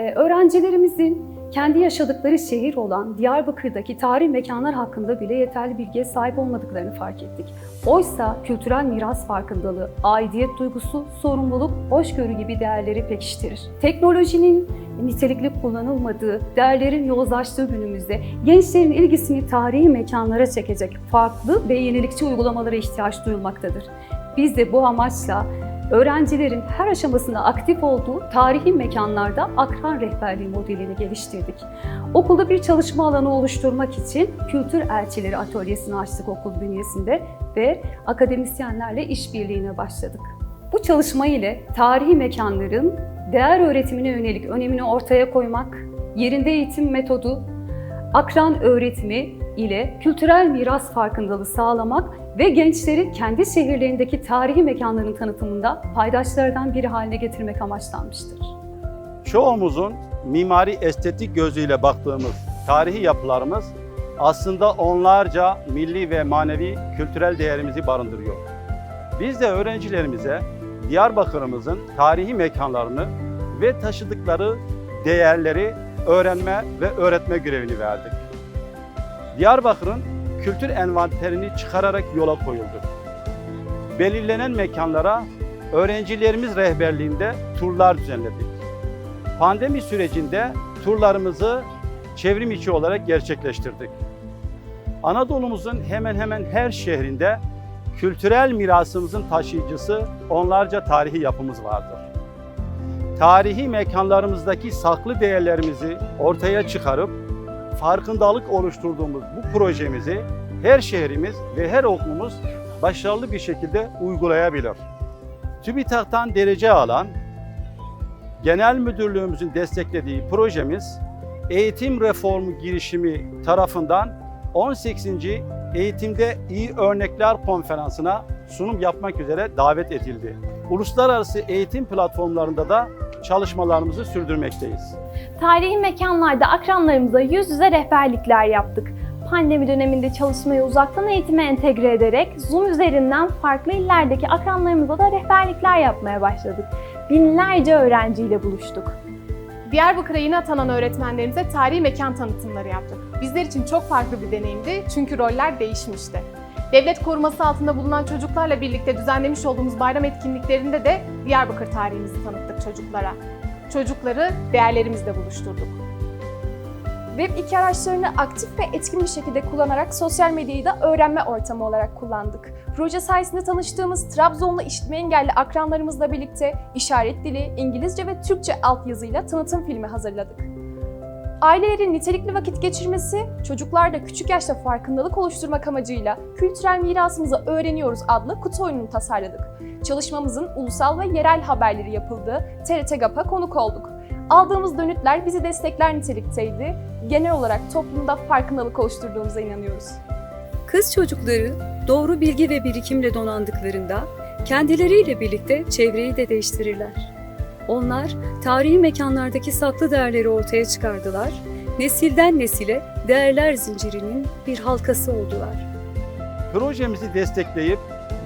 Ee, Öğrencilerimizin kendi yaşadıkları şehir olan Diyarbakır'daki tarihi mekanlar hakkında bile yeterli bilgiye sahip olmadıklarını fark ettik. Oysa kültürel miras farkındalığı, aidiyet duygusu, sorumluluk, hoşgörü gibi değerleri pekiştirir. Teknolojinin nitelikli kullanılmadığı, değerlerin yozlaştığı günümüzde gençlerin ilgisini tarihi mekanlara çekecek farklı ve yenilikçi uygulamalara ihtiyaç duyulmaktadır. Biz de bu amaçla öğrencilerin her aşamasında aktif olduğu tarihi mekanlarda akran rehberliği modelini geliştirdik. Okulda bir çalışma alanı oluşturmak için Kültür Elçileri Atölyesi'ni açtık okul bünyesinde ve akademisyenlerle işbirliğine başladık. Bu çalışma ile tarihi mekanların değer öğretimine yönelik önemini ortaya koymak, yerinde eğitim metodu, akran öğretimi ile kültürel miras farkındalığı sağlamak ve gençleri kendi şehirlerindeki tarihi mekanların tanıtımında paydaşlardan biri haline getirmek amaçlanmıştır. Çoğumuzun mimari estetik gözüyle baktığımız tarihi yapılarımız aslında onlarca milli ve manevi kültürel değerimizi barındırıyor. Biz de öğrencilerimize Diyarbakır'ımızın tarihi mekanlarını ve taşıdıkları değerleri öğrenme ve öğretme görevini verdik. Diyarbakır'ın kültür envanterini çıkararak yola koyulduk. Belirlenen mekanlara öğrencilerimiz rehberliğinde turlar düzenledik. Pandemi sürecinde turlarımızı çevrim içi olarak gerçekleştirdik. Anadolu'muzun hemen hemen her şehrinde kültürel mirasımızın taşıyıcısı onlarca tarihi yapımız vardır. Tarihi mekanlarımızdaki saklı değerlerimizi ortaya çıkarıp farkındalık oluşturduğumuz bu projemizi her şehrimiz ve her okulumuz başarılı bir şekilde uygulayabilir. TÜBİTAK'tan derece alan Genel Müdürlüğümüzün desteklediği projemiz eğitim reformu girişimi tarafından 18. Eğitimde İyi Örnekler Konferansı'na sunum yapmak üzere davet edildi. Uluslararası eğitim platformlarında da çalışmalarımızı sürdürmekteyiz. Tarihi mekanlarda akranlarımıza yüz yüze rehberlikler yaptık. Pandemi döneminde çalışmayı uzaktan eğitime entegre ederek Zoom üzerinden farklı illerdeki akranlarımıza da rehberlikler yapmaya başladık. Binlerce öğrenciyle buluştuk. Diyarbakır'a yeni atanan öğretmenlerimize tarihi mekan tanıtımları yaptık. Bizler için çok farklı bir deneyimdi çünkü roller değişmişti. Devlet koruması altında bulunan çocuklarla birlikte düzenlemiş olduğumuz bayram etkinliklerinde de Diyarbakır tarihimizi tanıttık çocuklara. Çocukları değerlerimizle buluşturduk. Web 2 araçlarını aktif ve etkin bir şekilde kullanarak sosyal medyayı da öğrenme ortamı olarak kullandık. Proje sayesinde tanıştığımız Trabzonlu işitme engelli akranlarımızla birlikte işaret dili, İngilizce ve Türkçe altyazıyla tanıtım filmi hazırladık. Ailelerin nitelikli vakit geçirmesi, çocuklarda küçük yaşta farkındalık oluşturmak amacıyla Kültürel Mirasımızı Öğreniyoruz adlı kutu oyununu tasarladık. Çalışmamızın ulusal ve yerel haberleri yapıldığı TRT GAP'a konuk olduk. Aldığımız dönütler bizi destekler nitelikteydi. Genel olarak toplumda farkındalık oluşturduğumuza inanıyoruz. Kız çocukları doğru bilgi ve birikimle donandıklarında kendileriyle birlikte çevreyi de değiştirirler. Onlar tarihi mekanlardaki saklı değerleri ortaya çıkardılar, nesilden nesile değerler zincirinin bir halkası oldular. Projemizi destekleyip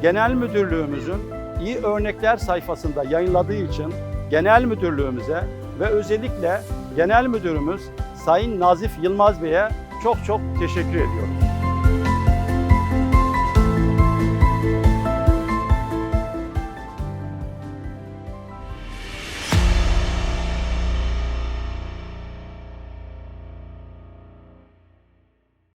Genel Müdürlüğümüzün iyi örnekler sayfasında yayınladığı için Genel Müdürlüğümüze ve özellikle Genel Müdürümüz Sayın Nazif Yılmaz Bey'e çok çok teşekkür ediyoruz.